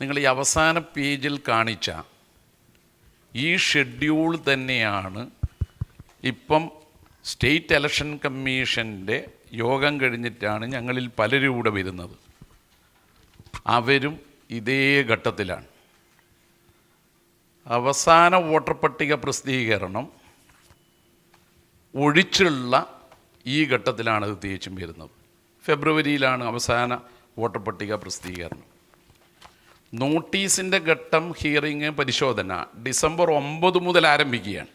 നിങ്ങൾ ഈ അവസാന പേജിൽ കാണിച്ച ഈ ഷെഡ്യൂൾ തന്നെയാണ് ഇപ്പം സ്റ്റേറ്റ് ഇലക്ഷൻ കമ്മീഷന്റെ യോഗം കഴിഞ്ഞിട്ടാണ് ഞങ്ങളിൽ പലരും കൂടെ വരുന്നത്. അവരും ഇതേ ഘട്ടത്തിലാണ്. അവസാന വോട്ടർ പട്ടിക പ്രസിദ്ധീകരണം ഒഴിച്ചുള്ള ഈ ഘട്ടത്തിലാണ് ഇത് തികച്ചും വരുന്നത്. ഫെബ്രുവരിയിലാണ് അവസാന വോട്ടർ പട്ടിക പ്രസിദ്ധീകരണം. നോട്ടീസിന്റെ ഘട്ടം ഹിയറിങ് പരിശോധന. ഡിസംബർ ഒമ്പത് മുതൽ ആരംഭിക്കുകയാണ്.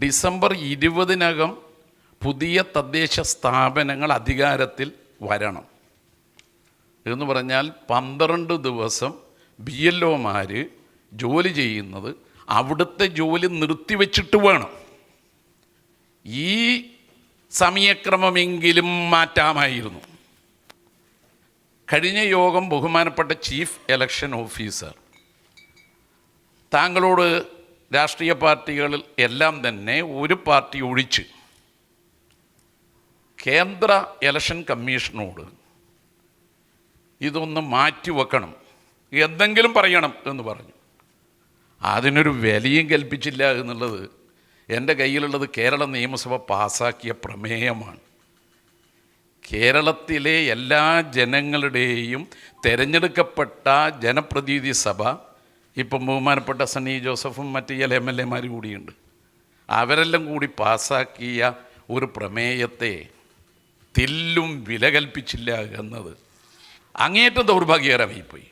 ഡിസംബർ ഇരുപതിനകം പുതിയ തദ്ദേശ സ്ഥാപനങ്ങൾ അധികാരത്തിൽ വരണം. എന്ന് പറഞ്ഞാൽ പന്ത്രണ്ട് ദിവസം ബി എൽ ഒമാർ ജോലി ചെയ്യുന്നത് അവിടുത്തെ ജോലി നിർത്തിവെച്ചിട്ട് വേണം. ഈ സമയക്രമമെങ്കിലും മാറ്റാമായിരുന്നു. കഴിഞ്ഞ യോഗം ബഹുമാനപ്പെട്ട ചീഫ് ഇലക്ഷൻ ഓഫീസർ. താങ്കളോട് രാഷ്ട്രീയ പാർട്ടികളിൽ എല്ലാം തന്നെ ഒരു പാർട്ടി ഒഴിച്ച് കേന്ദ്ര ഇലക്ഷൻ കമ്മീഷനോട് ഇതൊന്ന് മാറ്റിവെക്കണം എന്തെങ്കിലും പറയണം എന്ന് പറഞ്ഞു. അതിനൊരു വിലയും കൽപ്പിച്ചില്ല എന്നുള്ളത് എന്റെ കയ്യിലുള്ളത് കേരള നിയമസഭ പാസാക്കിയ പ്രമേയമാണ്. കേരളത്തിലെ എല്ലാ ജനങ്ങളുടെയും തിരഞ്ഞെടുക്കപ്പെട്ട ജനപ്രതിനിധി സഭ ഇപ്പം ബഹുമാനപ്പെട്ട സണ്ണി ജോസഫും മറ്റ് ചില എം എൽ എമാരും കൂടിയുണ്ട്. അവരെല്ലാം കൂടി പാസാക്കിയ ഒരു പ്രമേയത്തെ തില്ലും വില കൽപ്പിച്ചില്ല എന്നത് അങ്ങേറ്റം ദൗർഭാഗ്യകരമായിപ്പോയി.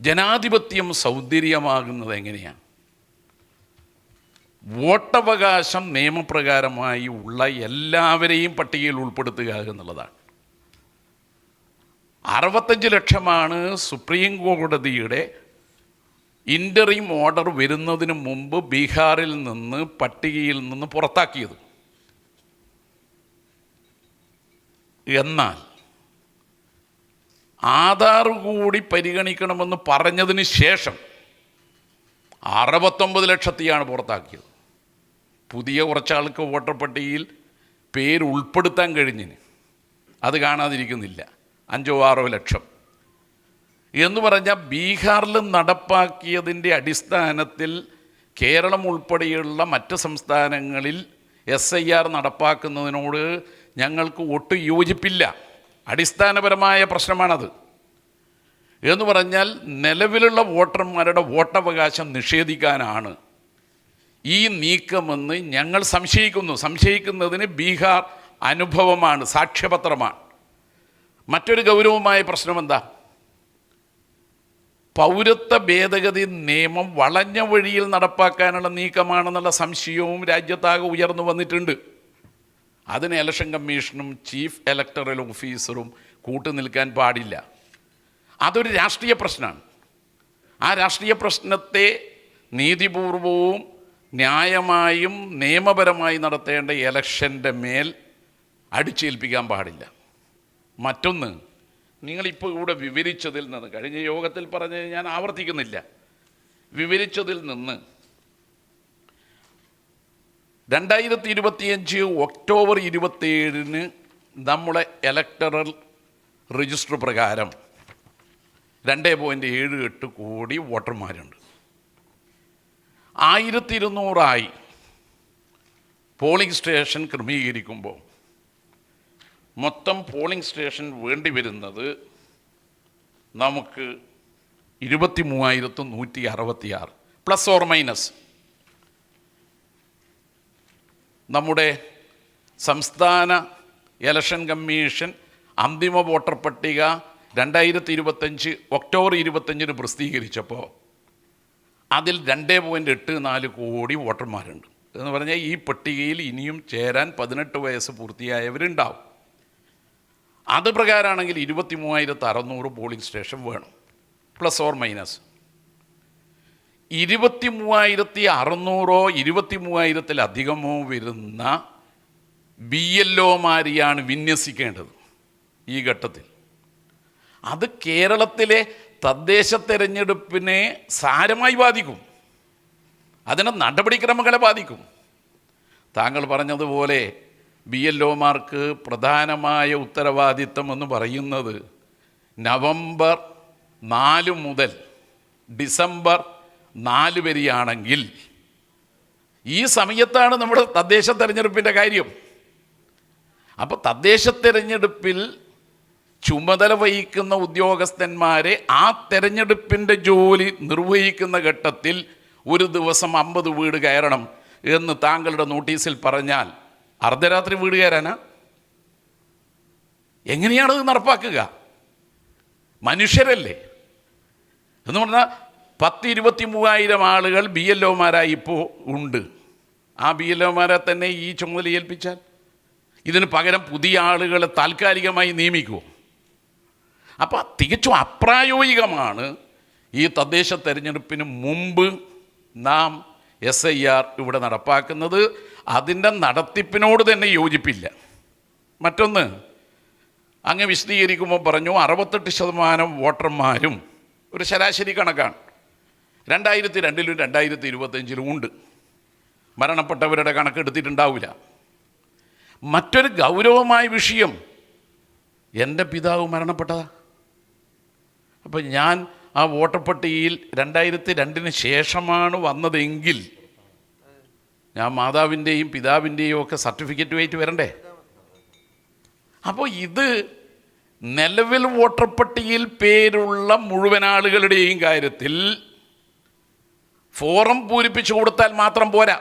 ജനാധിപത്യം സൗന്ദര്യമാകുന്നത് എങ്ങനെയാണ്? വോട്ടവകാശം നിയമപ്രകാരമായി ഉള്ള എല്ലാവരെയും പട്ടികയിൽ ഉൾപ്പെടുത്തുക എന്നുള്ളതാണ്. അറുപത്തഞ്ച് ലക്ഷമാണ് സുപ്രീം കോടതിയുടെ ഇന്ററിം ഓർഡർ വരുന്നതിന് മുമ്പ് ബീഹാറിൽ നിന്ന് പട്ടികയിൽ നിന്ന് പുറത്താക്കിയത്. എന്നാൽ ആധാർ കൂടി പരിഗണിക്കണമെന്ന് പറഞ്ഞതിന് ശേഷം അറുപത്തൊമ്പത് ലക്ഷത്തിയാണ് പുറത്താക്കിയത്. പുതിയ കുറച്ചാൾക്ക് വോട്ടർ പട്ടികയിൽ പേര് ഉൾപ്പെടുത്താൻ കഴിഞ്ഞിന്. അത് കാണാതിരിക്കുന്നില്ല. അഞ്ചോ ആറോ ലക്ഷം. എന്ന് പറഞ്ഞാൽ ബീഹാറിൽ നടപ്പാക്കിയതിന്റെ അടിസ്ഥാനത്തിൽ കേരളം ഉൾപ്പെടെയുള്ള മറ്റ് സംസ്ഥാനങ്ങളിൽ എസ് ഐ ആർ നടപ്പാക്കുന്നതിനോട് ഞങ്ങൾക്ക് ഒട്ടും യോജിപ്പില്ല. അടിസ്ഥാനപരമായ പ്രശ്നമാണത്. എന്ന് പറഞ്ഞാൽ നിലവിലുള്ള വോട്ടർമാരുടെ വോട്ടവകാശം നിഷേധിക്കാനാണ്. ഈ നീക്കമെന്ന് ഞങ്ങൾ സംശയിക്കുന്നു. സംശയിക്കുന്നതിന് ബീഹാർ അനുഭവമാണ് സാക്ഷ്യപത്രമാണ്. മറ്റൊരു ഗൗരവമായ പ്രശ്നമെന്താ? പൗരത്വ ഭേദഗതി നിയമം വളഞ്ഞ വഴിയിൽ നടപ്പാക്കാനുള്ള നീക്കമാണെന്നുള്ള സംശയവും രാജ്യത്താകെ ഉയർന്നു വന്നിട്ടുണ്ട്. അതിന് ഇലക്ഷൻ കമ്മീഷനും ചീഫ് ഇലക്ടറൽ ഓഫീസറും കൂട്ടുനിൽക്കാൻ പാടില്ല. അതൊരു രാഷ്ട്രീയ പ്രശ്നമാണ്. ആ രാഷ്ട്രീയ പ്രശ്നത്തെ നീതിപൂർവവും ന്യായമായും നിയമപരമായി നടത്തേണ്ട ഇലക്ഷന്റെ മേൽ അടിച്ചേൽപ്പിക്കാൻ പാടില്ല. മറ്റൊന്ന് നിങ്ങളിപ്പോൾ ഇവിടെ വിവരിച്ചതിൽ നിന്ന് കഴിഞ്ഞ യോഗത്തിൽ പറഞ്ഞ് ഞാൻ ആവർത്തിക്കുന്നില്ല. വിവരിച്ചതിൽ നിന്ന് രണ്ടായിരത്തി ഇരുപത്തിയഞ്ച് ഒക്ടോബർ ഇരുപത്തിയേഴിന് നമ്മുടെ ഇലക്ടറൽ രജിസ്റ്റർ പ്രകാരം രണ്ട് പോയിന്റ് ഏഴ് എട്ട് കോടി വോട്ടർമാരുണ്ട്. ആയിരത്തി ഇരുന്നൂറായി പോളിംഗ് സ്റ്റേഷൻ ക്രമീകരിക്കുമ്പോൾ മൊത്തം പോളിംഗ് സ്റ്റേഷൻ വേണ്ടി വരുന്നത് നമുക്ക് ഇരുപത്തി മൂവായിരത്തി നൂറ്റി അറുപത്തി ആറ് പ്ലസ് ഓർ മൈനസ്. നമ്മുടെ സംസ്ഥാന ഇലക്ഷൻ കമ്മീഷൻ അന്തിമ വോട്ടർ പട്ടിക രണ്ടായിരത്തി ഇരുപത്തഞ്ച് ഒക്ടോബർ ഇരുപത്തഞ്ചിന് പ്രസിദ്ധീകരിച്ചപ്പോൾ അതിൽ രണ്ട് പോയിന്റ് എട്ട് നാല് കോടി വോട്ടർമാരുണ്ട്. എന്ന് പറഞ്ഞാൽ ഈ പട്ടികയിൽ ഇനിയും ചേരാൻ പതിനെട്ട് വയസ്സ് പൂർത്തിയായവരുണ്ടാവും. അത് പ്രകാരമാണെങ്കിൽ ഇരുപത്തി മൂവായിരത്തി അറുന്നൂറ് പോളിംഗ് സ്റ്റേഷൻ വേണം. പ്ലസ് ഓർ മൈനസ് ഇരുപത്തി മൂവായിരത്തി അറുന്നൂറോ ഇരുപത്തി മൂവായിരത്തിലധികമോ വരുന്ന ബി എൽ ഒമാരെയാണ് വിന്യസിക്കേണ്ടത് ഈ ഘട്ടത്തിൽ. അത് കേരളത്തിലെ തദ്ദേശ തെരഞ്ഞെടുപ്പിനെ സാരമായി ബാധിക്കും. അതിനെ നടപടിക്രമങ്ങളെ ബാധിക്കും. താങ്കൾ പറഞ്ഞതുപോലെ ബി എൽ ഒമാർക്ക് പ്രധാനമായ ഉത്തരവാദിത്തം എന്ന് പറയുന്നത് നവംബർ നാല് മുതൽ ഡിസംബർ നാല് വരെയാണെങ്കിൽ ഈ സമയത്താണ് നമ്മുടെ തദ്ദേശ തെരഞ്ഞെടുപ്പിന്റെ കാര്യം. അപ്പോൾ തദ്ദേശ തെരഞ്ഞെടുപ്പിൽ ചുമതല വഹിക്കുന്ന ഉദ്യോഗസ്ഥന്മാരെ ആ തെരഞ്ഞെടുപ്പിന്റെ ജോലി നിർവഹിക്കുന്ന ഘട്ടത്തിൽ ഒരു ദിവസം അമ്പത് വീട് കയറണം എന്ന് താങ്കളുടെ നോട്ടീസിൽ പറഞ്ഞാൽ അർദ്ധരാത്രി വീട് കയറാനാ? എങ്ങനെയാണ് ഇത് നടപ്പാക്കുക? മനുഷ്യരല്ലേ? എന്ന് പറഞ്ഞാൽ പത്ത് ഇരുപത്തി മൂവായിരം ആളുകൾ ബി എൽ ഒമാരായി ഇപ്പോൾ ഉണ്ട്. ആ ബി എൽ ഒമാരെ തന്നെ ഈ ചുമതല ഏൽപ്പിച്ചാൽ ഇതിന് പകരം പുതിയ ആളുകളെ താൽക്കാലികമായി നിയമിക്കുമോ അപ്പോൾ തികച്ചും അപ്രായോഗികമാണ് ഈ തദ്ദേശ തെരഞ്ഞെടുപ്പിന് മുമ്പ് നാം എസ് ഐ ആർ ഇവിടെ നടപ്പാക്കുന്നത്. അതിന്റെ നടത്തിപ്പിനോട് തന്നെ യോജിപ്പില്ല. മറ്റൊന്ന് അങ്ങ് വിശദീകരിക്കുമ്പോൾ പറഞ്ഞു അറുപത്തെട്ട് ശതമാനം വോട്ടർമാരും ഒരു ശരാശരി കണക്കാണ്. രണ്ടായിരത്തി രണ്ടിലും രണ്ടായിരത്തി ഇരുപത്തഞ്ചിലും ഉണ്ട്. മരണപ്പെട്ടവരുടെ കണക്ക് കണക്കെടുത്തിട്ടുണ്ടാവില്ല മറ്റൊരു ഗൗരവമായ വിഷയം എന്റെ പിതാവ് മരണപ്പെട്ടതാ. അപ്പം ഞാൻ ആ വോട്ടർ പട്ടികയിൽ രണ്ടായിരത്തി രണ്ടിന് ശേഷമാണ് വന്നതെങ്കിൽ ഞാൻ മാതാവിന്റെയും പിതാവിന്റെയും ഒക്കെ സർട്ടിഫിക്കറ്റ് സർട്ടിഫിക്കറ്റുമായിട്ട് വരണ്ടേ? അപ്പോൾ ഇത് നിലവിൽ വോട്ടർ പട്ടികയിൽ പേരുള്ള മുഴുവൻ ആളുകളുടെയും കാര്യത്തിൽ ഫോറം പൂരിപ്പിച്ചു കൊടുത്താൽ മാത്രം പോരാ.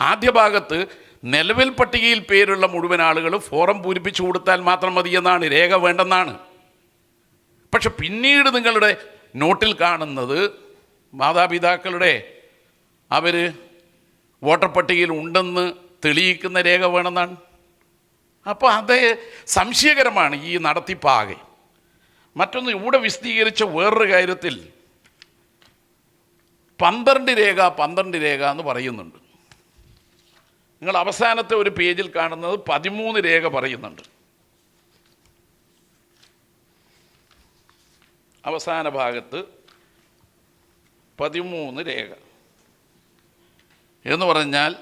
ആദ്യ ഭാഗത്ത് നിലവിൽ പട്ടികയിൽ പേരുള്ള മുഴുവൻ ആളുകൾ ഫോറം പൂരിപ്പിച്ചു കൊടുത്താൽ മാത്രം മതിയെന്നാണ് രേഖ വേണ്ടെന്നാണ്. പക്ഷെ പിന്നീട് നിങ്ങളുടെ നോട്ടിൽ കാണുന്നത് മാതാപിതാക്കളുടെ അവർ വോട്ടർ പട്ടികയിൽ ഉണ്ടെന്ന് തെളിയിക്കുന്ന രേഖ വേണമെന്നാണ്. അപ്പോൾ അത് സംശയകരമാണ് ഈ നടത്തിപ്പാകെ. മറ്റൊന്ന് ഇവിടെ വിശദീകരിച്ച വേറൊരു കാര്യത്തിൽ പന്ത്രണ്ട് രേഖ പന്ത്രണ്ട് രേഖ എന്ന് പറയുന്നുണ്ട്. നിങ്ങൾ അവസാനത്തെ ഒരു പേജിൽ കാണുന്നത് പതിമൂന്ന് രേഖ പറയുന്നുണ്ട്. അവസാന ഭാഗത്ത് പതിമൂന്ന് രേഖ. എന്ന് പറഞ്ഞാൽ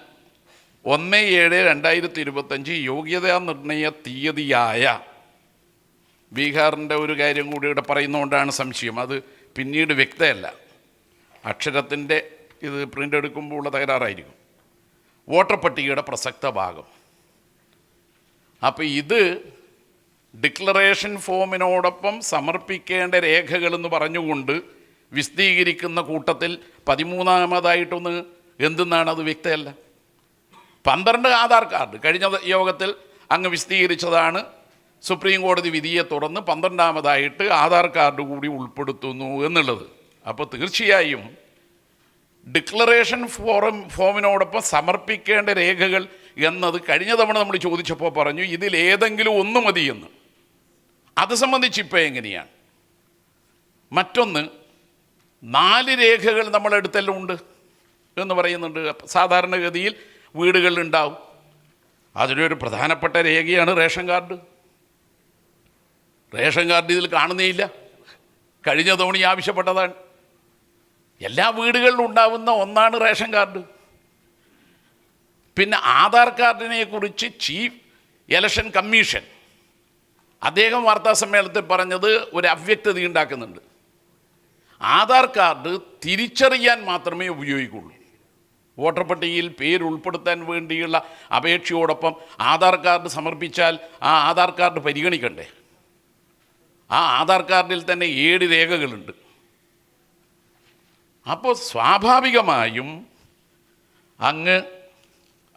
ഒന്ന് ഏഴ് രണ്ടായിരത്തി ഇരുപത്തഞ്ച് യോഗ്യതാ നിർണയ തീയതിയായ ബീഹാറിന്റെ ഒരു കാര്യം കൂടി ഇവിടെ പറയുന്നതുകൊണ്ടാണ് സംശയം. അത് പിന്നീട് വ്യക്തമല്ല. അക്ഷരത്തിന്റെ ഇത് പ്രിന്റ് എടുക്കുമ്പോൾ ഉള്ള തകരാറായിരിക്കും. വോട്ടർ പട്ടികയുടെ പ്രസക്ത ഭാഗം. അപ്പോൾ ഇത് ഡിക്ലറേഷൻ ഫോമിനോടൊപ്പം സമർപ്പിക്കേണ്ട രേഖകളെന്ന് പറഞ്ഞുകൊണ്ട് വിശദീകരിക്കുന്ന കൂട്ടത്തിൽ പതിമൂന്നാമതായിട്ടൊന്ന് എന്തെന്നാണ് അത് വ്യക്തമല്ല. പന്ത്രണ്ട് ആധാർ കാർഡ് കഴിഞ്ഞ യോഗത്തിൽ അങ്ങ് വിശദീകരിച്ചതാണ്. സുപ്രീം കോടതി വിധിയെ തുടർന്ന് പന്ത്രണ്ടാമതായിട്ട് ആധാർ കാർഡ് കൂടി ഉൾപ്പെടുത്തുന്നു എന്നുള്ളത്. അപ്പോൾ തീർച്ചയായും ഡിക്ലറേഷൻ ഫോറം ഫോമിനോടൊപ്പം സമർപ്പിക്കേണ്ട രേഖകൾ എന്നത് കഴിഞ്ഞ തവണ നമ്മൾ ചോദിച്ചപ്പോൾ പറഞ്ഞു ഇതിലേതെങ്കിലും ഒന്ന് മതിയെന്ന്. അത് സംബന്ധിച്ച് ഇപ്പോൾ എങ്ങനെയാണ്? മറ്റൊന്ന് നാല് രേഖകൾ നമ്മളെടുത്തെല്ലാം ഉണ്ട് എന്ന് പറയുന്നുണ്ട്. സാധാരണഗതിയിൽ വീടുകളിലുണ്ടാവും അതിലൊരു പ്രധാനപ്പെട്ട രേഖയാണ് റേഷൻ കാർഡ്. റേഷൻ കാർഡ് ഇതിൽ കാണുന്നേയില്ല. കഴിഞ്ഞ തവണ ആവശ്യപ്പെട്ടതാണ്. എല്ലാ വീടുകളിലും ഉണ്ടാവുന്ന ഒന്നാണ് റേഷൻ കാർഡ്. പിന്നെ ആധാർ കാർഡിനെ കുറിച്ച് ചീഫ് ഇലക്ഷൻ കമ്മീഷൻ അദ്ദേഹം വാർത്താ സമ്മേളനത്തിൽ പറഞ്ഞത് ഒരു അവ്യക്തത ഉണ്ടാക്കുന്നുണ്ട്. ആധാർ കാർഡ് തിരിച്ചറിയാൻ മാത്രമേ ഉപയോഗിക്കുള്ളൂ. വോട്ടർ പട്ടികയിൽ പേര് ഉൾപ്പെടുത്താൻ വേണ്ടിയുള്ള അപേക്ഷയോടൊപ്പം ആധാർ കാർഡ് സമർപ്പിച്ചാൽ ആ ആധാർ കാർഡ് പരിഗണിക്കണ്ടേ? ആ ആധാർ കാർഡിൽ തന്നെ ഏഴ് രേഖകളുണ്ട്. അപ്പോൾ സ്വാഭാവികമായും അങ്ങ്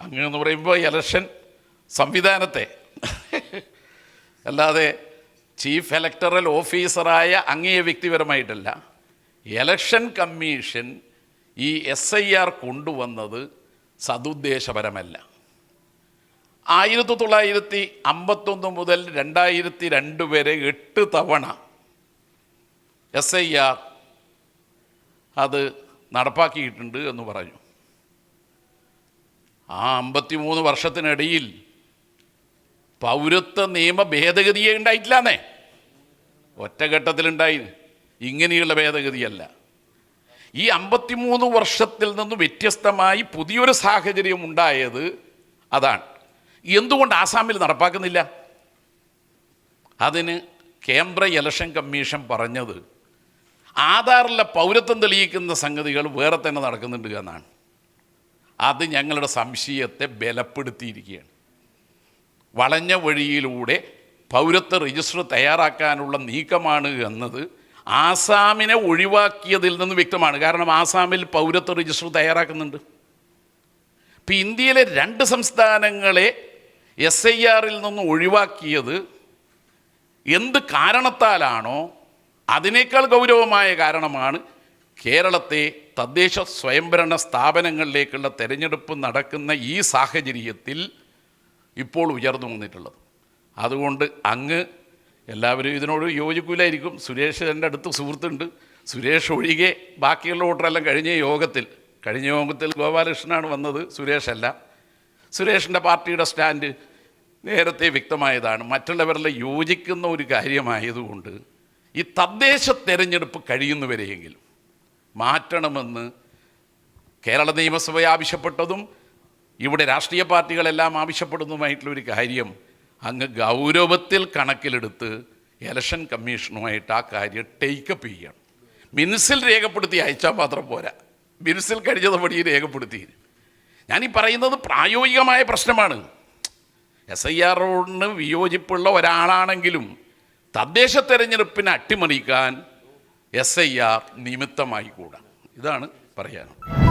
അങ്ങ് എന്ന് പറയുമ്പോൾ ഇലക്ഷൻ സംവിധാനത്തെ അല്ലാതെ ചീഫ് ഇലക്ടറൽ ഓഫീസറായ അങ്ങേ വ്യക്തിപരമായിട്ടല്ല. എലക്ഷൻ കമ്മീഷൻ ഈ എസ് ഐ ആർ കൊണ്ടുവന്നത് സതുദ്ദേശപരമല്ല. ആയിരത്തി തൊള്ളായിരത്തി അമ്പത്തൊന്ന് മുതൽ രണ്ടായിരത്തി രണ്ട് വരെ എട്ട് തവണ എസ് ഐ ആർ അത് നടപ്പാക്കിയിട്ടുണ്ട് എന്ന് പറഞ്ഞു. ആ അമ്പത്തിമൂന്ന് വർഷത്തിനിടയിൽ പൗരത്വ നിയമ ഭേദഗതിയെ ഉണ്ടായിട്ടില്ലാന്നേ. ഒറ്റഘട്ടത്തിലുണ്ടായി ഇങ്ങനെയുള്ള ഭേദഗതിയല്ല. ഈ അമ്പത്തിമൂന്ന് വർഷത്തിൽ നിന്ന് വ്യത്യസ്തമായി പുതിയൊരു സാഹചര്യം ഉണ്ടായത് അതാണ്. എന്തുകൊണ്ട് ആസാമിൽ നടപ്പാക്കുന്നില്ല? അതിന് കേന്ദ്ര ഇലക്ഷൻ കമ്മീഷൻ പറഞ്ഞത് ആധാറിലെ പൗരത്വം തെളിയിക്കുന്ന സംഗതികൾ വേറെ തന്നെ നടക്കുന്നുണ്ട് എന്നാണ്. അത് ഞങ്ങളുടെ സംശയത്തെ ബലപ്പെടുത്തിയിരിക്കുകയാണ്. വളഞ്ഞ വഴിയിലൂടെ പൗരത്വ രജിസ്റ്റർ തയ്യാറാക്കാനുള്ള നീക്കമാണ് എന്നത് ആസാമിനെ ഒഴിവാക്കിയതിൽ നിന്ന് വ്യക്തമാണ്. കാരണം ആസാമിൽ പൗരത്വ രജിസ്റ്റർ തയ്യാറാക്കുന്നുണ്ട്. ഇപ്പം ഇന്ത്യയിലെ രണ്ട് സംസ്ഥാനങ്ങളെ എസ് ഐ ആറിൽ നിന്ന് ഒഴിവാക്കിയത് എന്ത് കാരണത്താലാണോ അതിനേക്കാൾ ഗൗരവമായ കാരണമാണ് കേരളത്തെ തദ്ദേശ സ്വയംഭരണ സ്ഥാപനങ്ങളിലേക്കുള്ള തെരഞ്ഞെടുപ്പ് നടക്കുന്ന ഈ സാഹചര്യത്തിൽ ഇപ്പോൾ ഉയർന്നു വന്നിട്ടുള്ളത്. അതുകൊണ്ട് അങ്ങ് എല്ലാവരും ഇതിനോട് യോജിക്കൂലായിരിക്കും. സുരേഷ് എന്റെ അടുത്ത് സുഹൃത്തുണ്ട്. സുരേഷ് ഒഴികെ ബാക്കിയുള്ള വോട്ടറെല്ലാം കഴിഞ്ഞ യോഗത്തിൽ കഴിഞ്ഞ യോഗത്തിൽ ഗോപാലകൃഷ്ണനാണ് വന്നത് സുരേഷല്ല സുരേഷിന്റെ പാർട്ടിയുടെ സ്റ്റാൻഡ് നേരത്തെ വ്യക്തമായതാണ്. മറ്റുള്ളവരെല്ലാം യോജിക്കുന്ന ഒരു കാര്യമായതുകൊണ്ട് ഈ തദ്ദേശ തെരഞ്ഞെടുപ്പ് കഴിയുന്നവരെയെങ്കിലും മാറ്റണമെന്ന് കേരള നിയമസഭ ആവശ്യപ്പെട്ടതും ഇവിടെ രാഷ്ട്രീയ പാർട്ടികളെല്ലാം ആവശ്യപ്പെടുന്നതുമായിട്ടുള്ള ഒരു കാര്യം അങ്ങ് ഗൗരവത്തിൽ കണക്കിലെടുത്ത് ഇലക്ഷൻ കമ്മീഷനുമായിട്ട് ആ കാര്യം ടേക്കപ്പ് ചെയ്യണം. മിനിസിൽ രേഖപ്പെടുത്തി അയച്ചാൽ മാത്രം പോരാ. മിനിസിൽ കഴിഞ്ഞതുപടി രേഖപ്പെടുത്തി ഞാനീ പറയുന്നത് പ്രായോഗികമായ പ്രശ്നമാണ്. എസ് ഐ ആറിന് വിയോജിപ്പുള്ള ഒരാളാണെങ്കിലും തദ്ദേശ തെരഞ്ഞെടുപ്പിനെ അട്ടിമറിക്കാൻ എസ് ഐ ആർ നിമിത്തമായിക്കൂടാ ഇതാണ് പറയാനുള്ളത്.